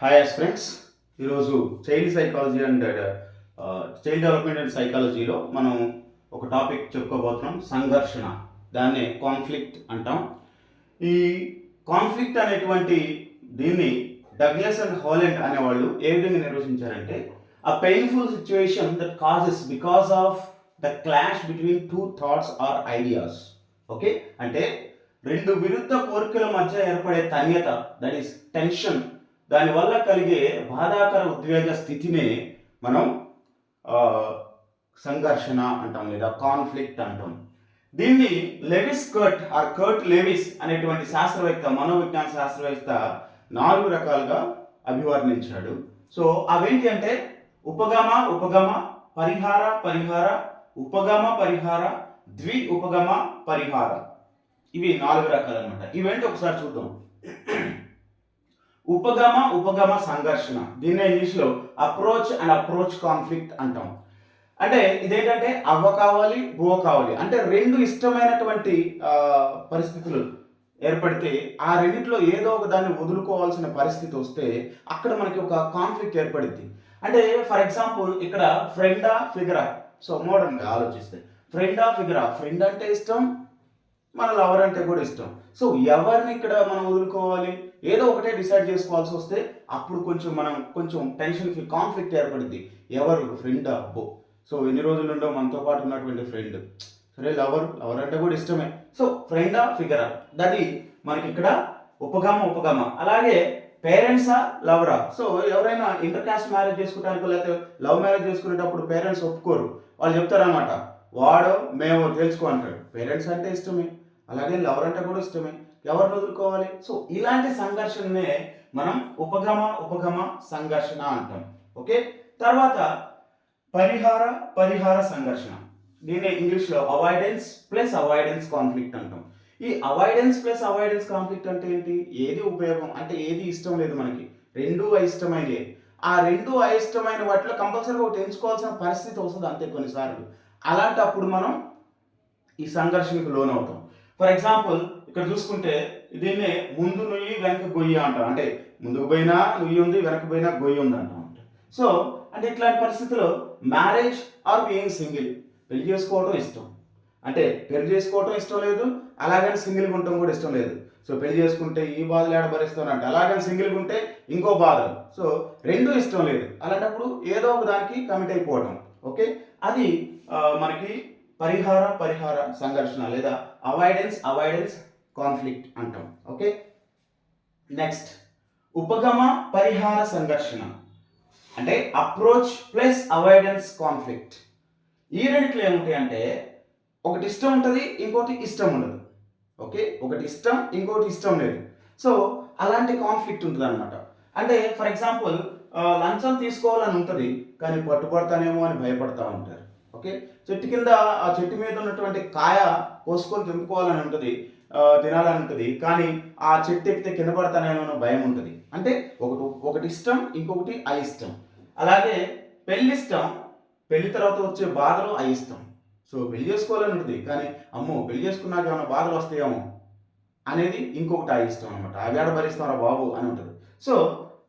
Hi friends ఈరోజు child psychology and child development and సైకాలజీలో మనం ఒక టాపిక్ చెప్పుకోబోతున్నాం సంఘర్షణ. దాన్నే కాన్ఫ్లిక్ట్ అంటాం. ఈ కాన్ఫ్లిక్ట్ అనేటువంటి దీన్ని డగ్లస్ అండ్ హాలెండ్ అనేవాళ్ళు ఏ విధంగా నిర్వచించారంటే ఆ painful situation that causes because of the clash between two thoughts or ideas okay అంటే రెండు విరుద్ధ కోరికల మధ్య ఏర్పడే తన్యత దట్ ఈస్ టెన్షన్ దానివల్ల కలిగే బాధాకర ఉద్వేగ స్థితినే మనం సంఘర్షణ అంటాం లేదా కాన్ఫ్లిక్ట్ అంటాం. దీన్ని లెవిస్ కర్ట్ ఆర్ కర్ట్ లెవిస్ అనేటువంటి శాస్త్రవేత్త మనోవిజ్ఞాన శాస్త్రవేత్త నాలుగు రకాలుగా అభివర్ణించాడు. సో అవేంటి అంటే ఉపగమ ఉపగమ పరిహార పరిహార ఉపగమ పరిహార ద్వి ఉపగమ పరిహార. ఇవి నాలుగు రకాలు అనమాట ఇవేంటి ఒకసారి చూద్దాం. ఉపగమ ఉపగమ సంఘర్షణ. దీన్ని ఇంగ్లీష్లో అప్రోచ్ అండ్ అప్రోచ్ కాన్ఫ్లిక్ట్ అంటాం. అంటే ఇదేంటంటే అవ్వ కావాలి బువ కావాలి. అంటే రెండు ఇష్టమైనటువంటి పరిస్థితులు ఏర్పడితే ఆ రెండిట్లో ఏదో ఒక దాన్ని వదులుకోవాల్సిన పరిస్థితి వస్తే అక్కడ మనకి ఒక కాన్ఫ్లిక్ట్ ఏర్పడుద్ది. అంటే ఫర్ ఎగ్జాంపుల్ ఇక్కడ ఫ్రెండా ఫిగరా సో మోడర్న్గా ఆలోచిస్తే. ఫ్రెండా ఫిగరా ఫ్రెండ్ అంటే ఇష్టం మన లవర్ అంటే కూడా ఇష్టం. సో ఎవరిని ఇక్కడ మనం వదులుకోవాలి? ఏదో ఒకటే డిసైడ్ చేసుకోవాల్సి వస్తే అప్పుడు కొంచెం మనం కొంచెం టెన్షన్ కాన్ఫ్లిక్ట్ ఏర్పడింది ఎవరు? ఫ్రెండ్ అబ్బో. సో ఎన్ని రోజులు ఉండో మనతో పాటు ఉన్నటువంటి ఫ్రెండ్ సరే లవర్ లవర్ అంటే కూడా ఇష్టమే. సో ఫ్రెండా ఫిగరా దది మనకి ఇక్కడ ఉపగమ ఉపగమ. అలాగే పేరెంట్సా లవరా సో ఎవరైనా ఇంటర్ కాస్ట్ మ్యారేజ్ చేసుకోవడానికి లేకపోతే లవ్ మ్యారేజ్ చేసుకునేటప్పుడు పేరెంట్స్ ఒప్పుకోరు. వాళ్ళు చెప్తారనమాట వాడో మేము తెలుసుకో అంటాడు పేరెంట్స్ అంటే ఇష్టమే. అలాగే లవర్ అంటే కూడా ఇష్టమే. ఎవరిని వదులుకోవాలి? సో ఇలాంటి సంఘర్షణనే మనం ఉపగమ ఉపగమ సంఘర్షణ అంటాం. ఓకే? తర్వాత పరిహార పరిహార సంఘర్షణ. దీన్ని ఇంగ్లీష్లో అవాయిడెన్స్ ప్లస్ అవాయిడెన్స్ కాన్ఫ్లిక్ట్ అంటాం. ఈ అవాయిడెన్స్ ప్లస్ అవాయిడెన్స్ కాన్ఫ్లిక్ట్ అంటే ఏంటి? ఏది ఉపయోగం? అంటే ఏది ఇష్టం లేదు మనకి. రెండు అయిష్టమైనవి ఆ రెండు అయిష్టమైన వాటిలో కంపల్సరీగా ఒకటి ఎంచుకోవాల్సిన పరిస్థితి వస్తుంది అంతే కొన్నిసార్లు. అలాంటప్పుడు మనం ఈ సంఘర్షణకు లోనవుతాం. ఫర్ ఎగ్జాంపుల్ ఇక్కడ చూసుకుంటే దీన్ని ముందు నుయ్యి వెనక గొయ్యి అంటాం అంటే ముందుకు పోయినా నుయ్యి ఉంది వెనక పోయినా గొయ్యి ఉంది అంటాం సో అంటే ఇట్లాంటి పరిస్థితుల్లో మ్యారేజ్ ఆర్ బీయింగ్ సింగిల్ పెళ్ళి చేసుకోవడం ఇష్టం. అంటే పెళ్ళి చేసుకోవడం ఇష్టం లేదు అలాగని సింగిల్గా ఉండటం కూడా ఇష్టం లేదు. సో పెళ్ళి చేసుకుంటే ఈ బాధలు ఏడ భరిస్తానంటే అలాగని సింగిల్గా ఉంటే ఇంకో బాధలు. సో రెండూ ఇష్టం లేదు. అలాంటప్పుడు ఏదో ఒక దానికి కమిట్ అయిపోవడం ఓకే అది మనకి పరిహార పరిహార సంఘర్షణ లేదా అవాయిడెన్స్ అవాయిడెన్స్ కాన్ఫ్లిక్ట్ అంటాం. ఓకే నెక్స్ట్ ఉపగమ పరిహార సంఘర్షణ. అంటే అప్రోచ్ ప్లస్ అవాయిడెన్స్ కాన్ఫ్లిక్ట్ ఈ రెండిట్లో ఏముంటాయి అంటే ఒకటి ఇష్టం ఉంటుంది ఇంకోటి ఇష్టం ఉండదు. ఓకే ఒకటి ఇష్టం ఇంకోటి ఇష్టం లేదు. సో అలాంటి కాన్ఫ్లిక్ట్ ఉంటుంది అనమాట అంటే ఫర్ ఎగ్జాంపుల్ uh, లంచం తీసుకోవాలని ఉంటుంది కానీ పట్టుబడతానేమో అని భయపడతా ఉంటారు. ఓకే? చెట్టు కింద ఆ చెట్టు మీద ఉన్నటువంటి కాయ కోసుకొని తెంపుకోవాలని ఉంటుంది తినాలని ఉంటుంది కానీ ఆ చెట్టు ఎక్కితే కింద పడతానేమో భయం ఉంటుంది. అంటే ఒకటి ఒకటి ఇష్టం ఇంకొకటి అయిష్టం. అలాగే పెళ్ళి ఇష్టం పెళ్ళి తర్వాత వచ్చే బాధలు అయిష్టం. సో పెళ్ళి చేసుకోవాలని ఉంటుంది కానీ అమ్మో పెళ్ళి చేసుకున్నాక ఏమైనా బాధలు వస్తాయేమో అనేది ఇంకొకటి అయిష్టం అనమాట అవి ఆడ భరిస్తారా బాబు అని ఉంటుంది. సో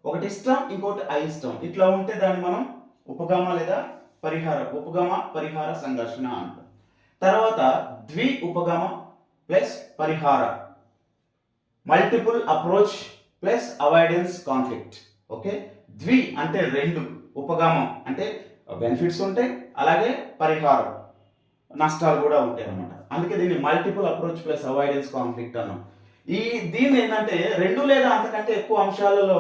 ఒకటి ఇష్టం ఇంకొకటి అయిష్టం. ఇట్లా ఉంటే దాన్ని మనం ఉపగమ లేదా పరిహార ఉపగమ పరిహార సంఘర్షణ అంటారు తర్వాత ద్వి ఉపగమ ప్లస్ పరిహార. Multiple approach plus avoidance conflict okay ద్వి అంటే రెండు ఉపగమం అంటే బెనిఫిట్స్ ఉంటాయి అలాగే పరిహారం. నష్టాలు కూడా ఉంటాయి అన్నమాట. అందుకే దీన్ని multiple approach plus avoidance conflict అన్నాం. ఈ దీన్ని ఏంటంటే రెండు లేదా అంతకంటే ఎక్కువ అంశాలలో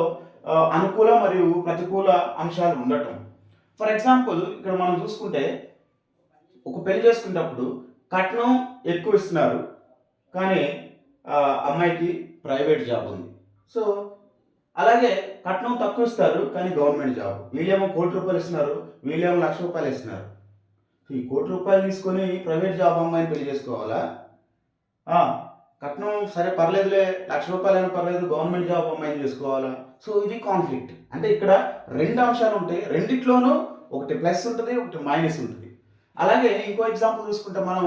అనుకూల మరియు ప్రతికూల అంశాలు ఉండటం. ఫర్ ఎగ్జాంపుల్ ఇక్కడ మనం చూసుకుంటే ఒక పెళ్ళి చేసుకునేటప్పుడు కట్నం ఎక్కువ ఇస్తున్నారు. కానీ అమ్మాయికి ప్రైవేట్ జాబ్ ఉంది. సో అలాగే కట్నం తక్కువ ఇస్తారు కానీ గవర్నమెంట్ జాబ్. వీళ్ళేమో కోటి రూపాయలు ఇస్తున్నారు వీళ్ళేమో లక్ష రూపాయలు ఇస్తున్నారు. ఈ కోటి రూపాయలు తీసుకొని ప్రైవేట్ జాబ్ అమ్మాయిని పెళ్ళి చేసుకోవాలా? కట్నం సరే పర్లేదులే లక్ష రూపాయలైనా పర్లేదు గవర్నమెంట్ జాబ్ అమ్మాయిని చేసుకోవాలా? సో ఇది కాన్ఫ్లిక్ట్ అంటే ఇక్కడ రెండు అంశాలు ఉంటాయి. రెండిట్లోనూ ఒకటి ప్లస్ ఉంటుంది ఒకటి మైనస్ ఉంటుంది. అలాగే ఇంకో ఎగ్జాంపుల్ చూసుకుంటే మనం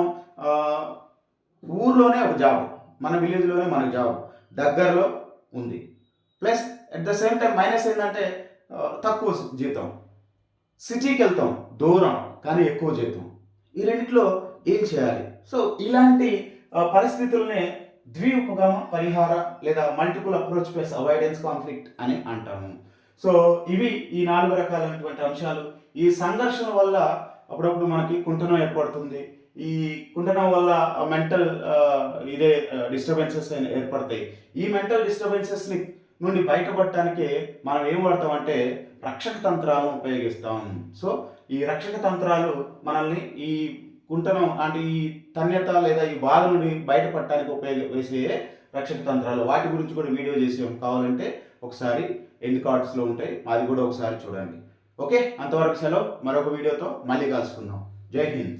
ఊర్లోనే ఒక జాబ్ మన విలేజ్లోనే మన జాబ్ దగ్గరలో ఉంది. Plus at the same time minus ఏంటంటే తక్కువ జీతం. సిటీకి వెళ్తాం దూరం కానీ ఎక్కువ జీతం. ఈ రెండిట్లో ఏం చేయాలి? సో ఇలాంటి పరిస్థితులనే ద్విఉపగమ పరిహార లేదా multiple approach plus avoidance conflict అని అంటాము. సో ఇవి ఈ నాలుగు రకాలైనటువంటి అంశాలు. ఈ సంఘర్షణ వల్ల అప్పుడప్పుడు మనకి కుంటనం ఏర్పడుతుంది. ఈ కుంటనం వల్ల మెంటల్ ఇదే డిస్టర్బెన్సెస్ ఏర్పడతాయి. ఈ మెంటల్ డిస్టర్బెన్సెస్ని నుండి బయటపడటానికి మనం ఏం వాడతామంటే రక్షక తంత్రాలను ఉపయోగిస్తాం. సో ఈ రక్షక తంత్రాలు మనల్ని ఈ కుంటనం అంటే ఈ తన్యత లేదా ఈ బాధ నుండి బయటపడటానికి ఉపయోగ వేసే రక్షక తంత్రాలు. వాటి గురించి కూడా వీడియో చేసాం కావాలంటే ఒకసారి ఎండ్ కార్డ్స్లో ఉంటాయి. అది కూడా ఒకసారి చూడండి. ఓకే? అంతవరకు సెలవు. మరొక వీడియోతో మళ్ళీ కలుసుకుందాం. జై హింద్.